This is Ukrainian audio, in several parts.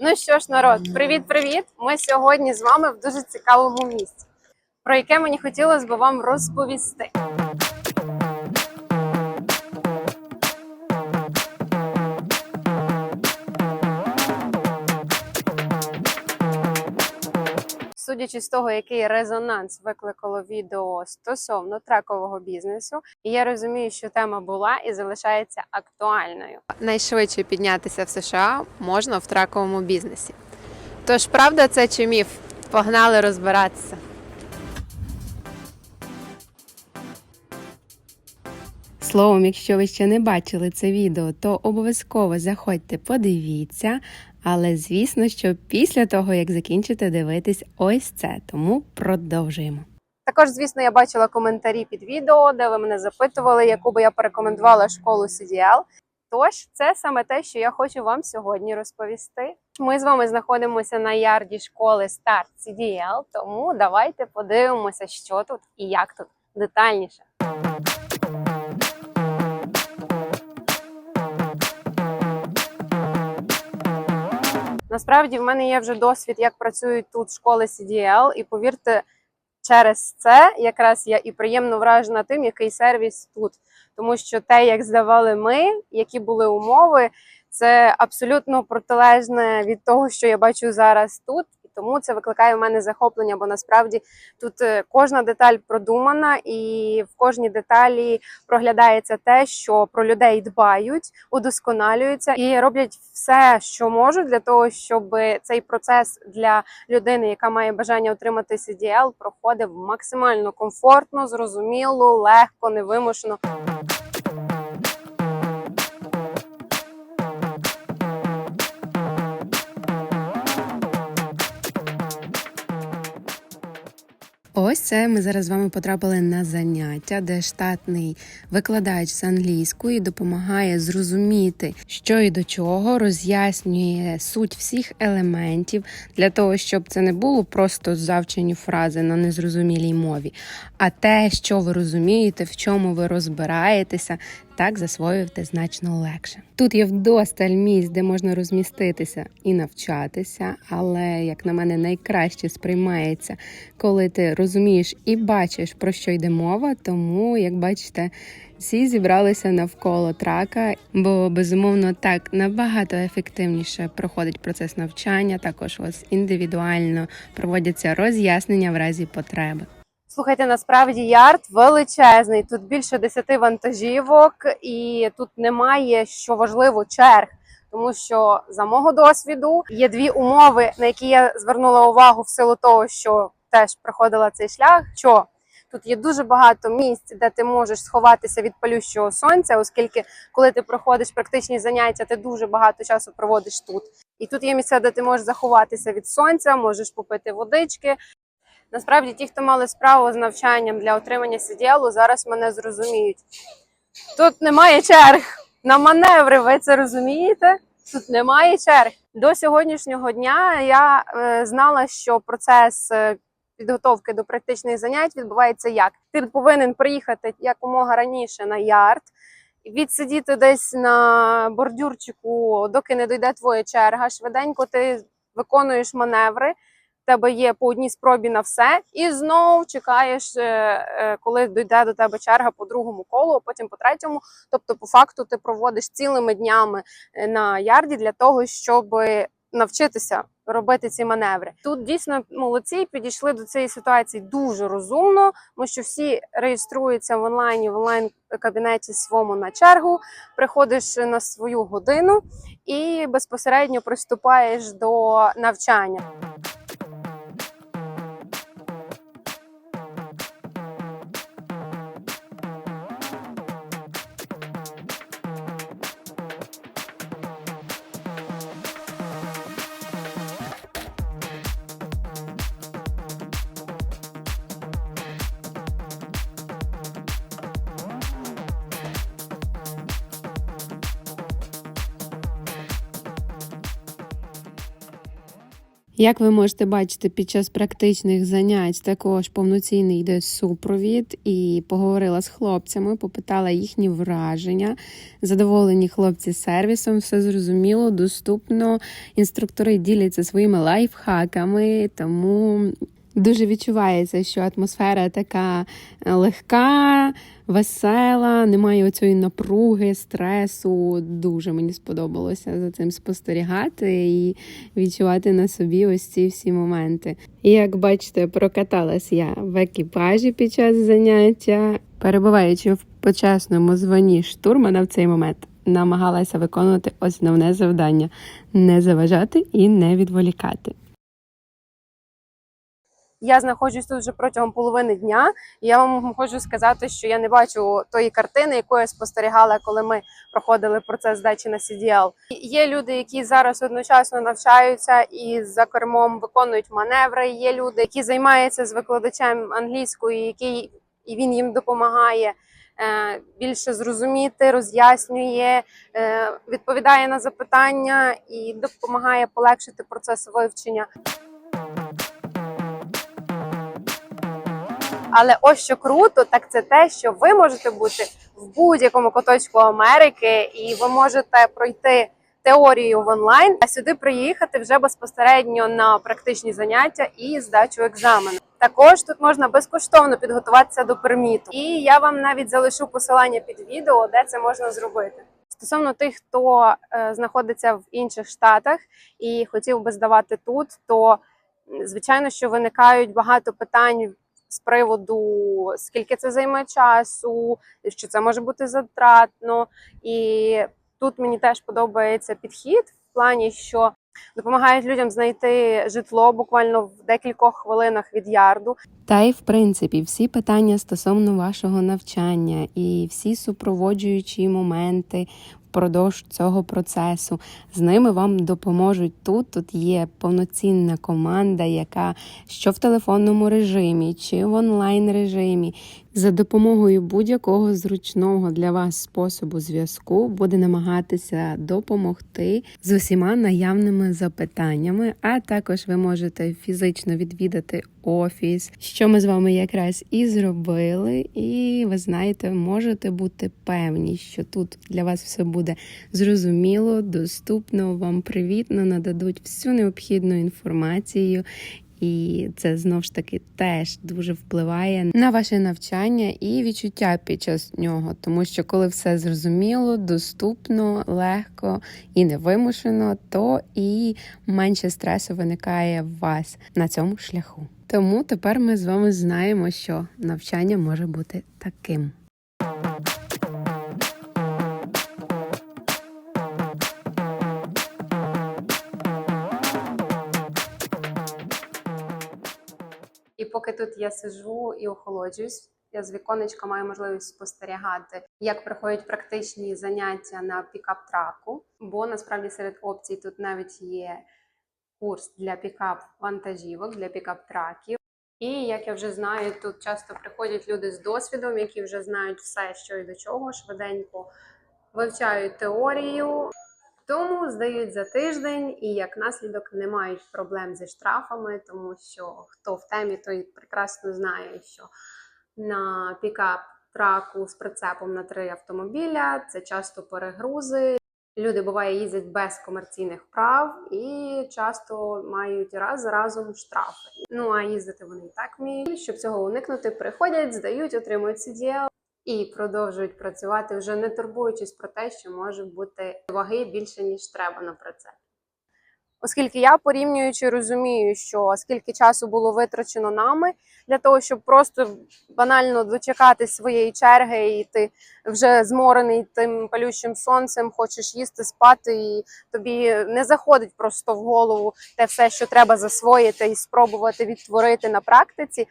Ну що ж, народ, привіт-привіт! Ми сьогодні з вами в дуже цікавому місці, про яке мені хотілося б вам розповісти. Судячи з того, який резонанс викликало відео стосовно трекового бізнесу, я розумію, що тема була і залишається актуальною. Найшвидше піднятися в США можна в трековому бізнесі. Тож, правда, це чи міф? Погнали розбиратися. Словом, якщо ви ще не бачили це відео, то обов'язково заходьте, подивіться. Але звісно, що після того, як закінчите дивитись ось це, тому продовжуємо. Також, звісно, я бачила коментарі під відео, де ви мене запитували, яку би я порекомендувала школу CDL. Тож, це саме те, що я хочу вам сьогодні розповісти. Ми з вами знаходимося на ярді школи Start CDL, тому давайте подивимося, що тут і як тут детальніше. Насправді в мене є вже досвід, як працюють тут школи CDL, і повірте, через це якраз я і приємно вражена тим, який сервіс тут. Тому що те, як здавали ми, які були умови, це абсолютно протилежне від того, що я бачу зараз тут. Тому це викликає в мене захоплення, бо насправді тут е, кожна деталь продумана, і в кожній деталі проглядається те, що про людей дбають, удосконалюються і роблять все, що можуть для того, щоб цей процес для людини, яка має бажання отримати CDL, проходив максимально комфортно, зрозуміло, легко, невимушено. Ось це ми зараз з вами потрапили на заняття, де штатний викладач з англійської допомагає зрозуміти, що і до чого, роз'яснює суть всіх елементів для того, щоб це не було просто завчені фрази на незрозумілій мові, а те, що ви розумієте, в чому ви розбираєтеся, так засвоювати значно легше. Тут є вдосталь місць, де можна розміститися і навчатися, але як на мене найкраще сприймається, коли ти розумієш і бачиш про що йде мова. Тому, як бачите, всі зібралися навколо трака, бо безумовно так набагато ефективніше проходить процес навчання. Також ось індивідуально проводяться роз'яснення в разі потреби. Слухайте, насправді ярд величезний. Тут більше 10 вантажівок, і тут немає що важливо черг. Тому що за мого досвіду є дві умови, на які я звернула увагу в силу того, що теж проходила цей шлях. Що тут є дуже багато місць, де ти можеш сховатися від палющого сонця, оскільки коли ти проходиш практичні заняття, ти дуже багато часу проводиш тут. І тут є місця, де ти можеш заховатися від сонця, можеш попити водички. Насправді, ті, хто мали справу з навчанням для отримання CDL, зараз мене зрозуміють. Тут немає черг на маневри, ви це розумієте? Тут немає черг. До сьогоднішнього дня я е, знала, що процес е, підготовки до практичних занять відбувається як? Ти повинен приїхати якомога раніше на ярд, відсидіти десь на бордюрчику, доки не дойде твоя черга. Швиденько ти виконуєш маневри тебе є по одній спробі на все, і знов чекаєш, е, е, коли дійде до тебе черга по другому колу, а потім по третьому. Тобто, по факту, ти проводиш цілими днями е, на ярді для того, щоб навчитися робити ці маневри. Тут дійсно молодці підійшли до цієї ситуації дуже розумно, тому що всі реєструються в онлайні в онлайн кабінеті своєму на чергу, приходиш на свою годину і безпосередньо приступаєш до навчання. Як ви можете бачити, під час практичних занять також повноцінний йде супровід і поговорила з хлопцями, попитала їхні враження. Задоволені хлопці сервісом, все зрозуміло, доступно. Інструктори діляться своїми лайфхаками, тому дуже відчувається, що атмосфера така е, легка, весела, немає оцієї напруги, стресу. Дуже мені сподобалося за цим спостерігати і відчувати на собі ось ці всі моменти. І як бачите, прокаталась я в екіпажі під час заняття, перебуваючи в почесному званні штурмана в цей момент. Намагалася виконувати основне завдання не заважати і не відволікати. Я знаходжусь тут вже протягом половини дня, і я вам хочу сказати, що я не бачу тої картини, яку я спостерігала, коли ми проходили процес здачі на CDL. Є люди, які зараз одночасно навчаються і за кермом виконують маневри. Є люди, які займаються з викладачем англійської, який і він їм допомагає. е, Більше зрозуміти, роз'яснює, е, відповідає на запитання і допомагає полегшити процес вивчення. Але ось що круто, так це те, що ви можете бути в будь-якому куточку Америки, і ви можете пройти теорію в онлайн, а сюди приїхати вже безпосередньо на практичні заняття і здачу екзамену. Також тут можна безкоштовно підготуватися до перміту. І я вам навіть залишу посилання під відео, де це можна зробити. Стосовно тих, хто е, знаходиться в інших штатах і хотів би здавати тут, то звичайно, що виникають багато питань з приводу скільки це займе часу, що це може бути затратно. І тут мені теж подобається підхід в плані, що допомагають людям знайти житло буквально в декількох хвилинах від ярду. Та й в принципі всі питання стосовно вашого навчання і всі супроводжуючі моменти впродовж цього процесу з ними вам допоможуть тут. Тут є повноцінна команда, яка що в телефонному режимі, чи в онлайн режимі. За допомогою будь-якого зручного для вас способу зв'язку буде намагатися допомогти з усіма наявними запитаннями, а також ви можете фізично відвідати офіс, що ми з вами якраз і зробили. І ви знаєте, можете бути певні, що тут для вас все буде зрозуміло, доступно, вам привітно нададуть всю необхідну інформацію. І це знов ж таки теж дуже впливає на ваше навчання і відчуття під час нього, тому що коли все зрозуміло, доступно, легко і невимушено, то і менше стресу виникає в вас на цьому шляху. Тому тепер ми з вами знаємо, що навчання може бути таким. Поки тут я сижу і охолоджуюсь, я з віконечка маю можливість спостерігати, як проходять практичні заняття на пікап-траку. Бо насправді серед опцій тут навіть є курс для пікап вантажівок, для пікап-траків. І як я вже знаю, тут часто приходять люди з досвідом, які вже знають все, що і до чого, швиденько вивчають теорію, тому здають за тиждень і як наслідок не мають проблем зі штрафами, тому що хто в темі, той прекрасно знає, що на пікап траку з прицепом на три автомобіля це часто перегрузи. Люди буває їздять без комерційних прав і часто мають раз за разом штрафи. Ну а їздити вони і так вміють. Щоб цього уникнути, приходять, здають, отримують CDL і продовжують працювати, вже не турбуючись про те, що може бути ваги більше ніж треба на прицеп. Оскільки я порівнюючи розумію, що скільки часу було витрачено нами для того, щоб просто банально дочекати своєї черги, і ти вже зморений тим палючим сонцем, хочеш їсти, спати, і тобі не заходить просто в голову те все, що треба засвоїти і спробувати відтворити на практиці.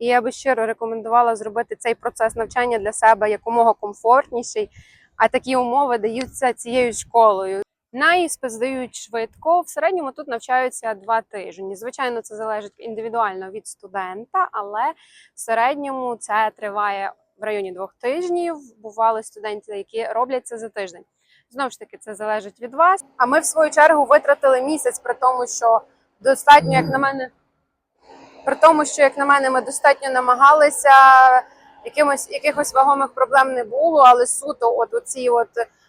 І я би щиро рекомендувала зробити цей процес навчання для себе якомога комфортніший. А такі умови даються цією школою. На іспит здають швидко. В середньому тут навчаються два тижні. Звичайно, це залежить індивідуально від студента, але в середньому це триває в районі двох тижнів. Бували студенти, які роблять це за тиждень. Знову ж таки, це залежить від вас. А ми, в свою чергу, витратили місяць при тому, що достатньо, як на мене, при тому, що, як на мене, ми достатньо намагалися, якимось, якихось вагомих проблем не було, але суто от оці от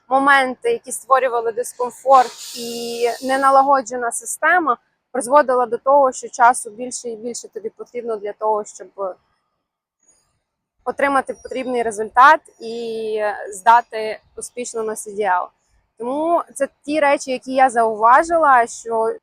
моменти, які створювали дискомфорт і неналагоджена система, призводила до того, що часу більше і більше тобі потрібно для того, щоб отримати потрібний результат і здати успішно на CDL. Тому це ті речі, які я зауважила, що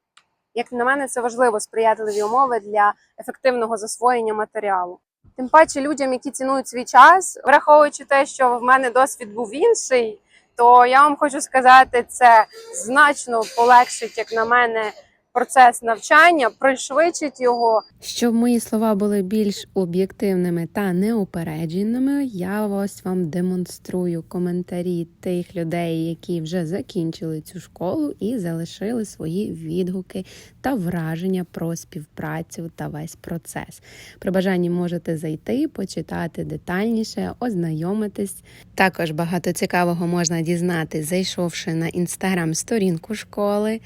як на мене, це важливо сприятливі умови для ефективного засвоєння матеріалу. Тим паче людям, які цінують свій час, враховуючи те, що в мене досвід був інший, то я вам хочу сказати, це значно полегшить, як на мене, процес навчання, пришвидшить його. Щоб мої слова були більш об'єктивними та неупередженими, я ось вам демонструю коментарі тих людей, які вже закінчили цю школу і залишили свої відгуки та враження про співпрацю та весь процес. При бажанні можете зайти, почитати детальніше, ознайомитись. Також багато цікавого можна дізнати, зайшовши на інстаграм-сторінку школи.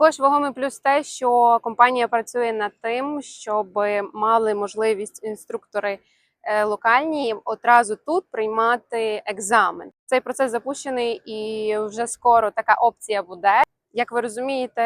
Також вагомий плюс те, що компанія працює над тим, щоб мали можливість інструктори е, локальні одразу тут приймати екзамен. Цей процес запущений і вже скоро така опція буде. Як ви розумієте,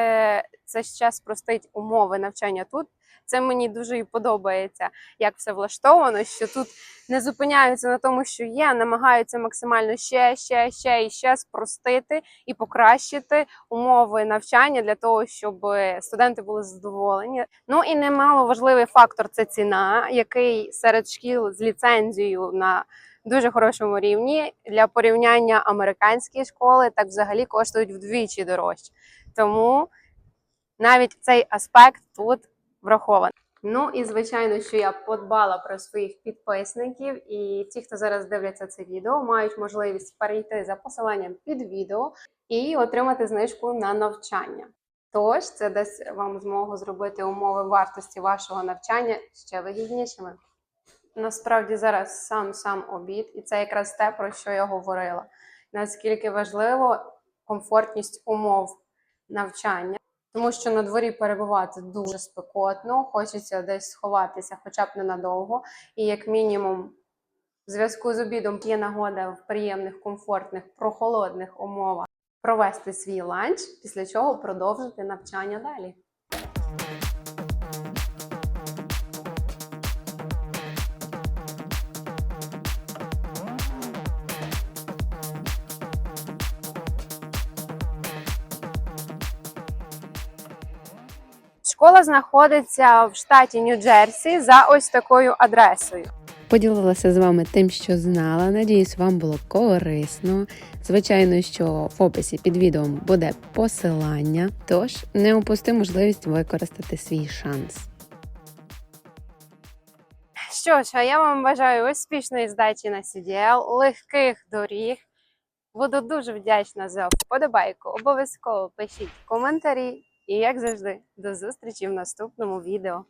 це ще спростить умови навчання тут. Це мені дуже і подобається, як все влаштовано, що тут не зупиняються на тому, що є, а намагаються максимально ще, ще, ще і ще спростити і покращити умови навчання для того, щоб студенти були задоволені. Ну і немало важливий фактор це ціна, який серед шкіл з ліцензією на дуже хорошому рівні для порівняння американські школи так взагалі коштують вдвічі дорожче. Тому навіть цей аспект тут врахований. Ну і звичайно, що я подбала про своїх підписників, і ті, хто зараз дивляться це відео, мають можливість перейти за посиланням під відео і отримати знижку на навчання. Тож це дасть вам змогу зробити умови вартості вашого навчання ще вигіднішими. Насправді зараз сам сам обід, і це якраз те, про що я говорила. Наскільки важливо комфортність умов навчання, тому що на дворі перебувати дуже спекотно, хочеться десь сховатися, хоча б ненадовго, і як мінімум. В зв'язку з обідом є нагода в приємних, комфортних, прохолодних умовах провести свій ланч, після чого продовжити навчання далі. Школа знаходиться в штаті Нью-Джерсі за ось такою адресою. Поділилася з вами тим, що знала. Надіюсь, вам було корисно. Звичайно, що в описі під відео буде посилання, тож не упусти можливість використати свій шанс. Що ж, а я вам бажаю успішної здачі на CDL, легких доріг. Буду дуже вдячна за вподобайку. Обов'язково пишіть коментарі. І як завжди, до зустрічі в наступному відео.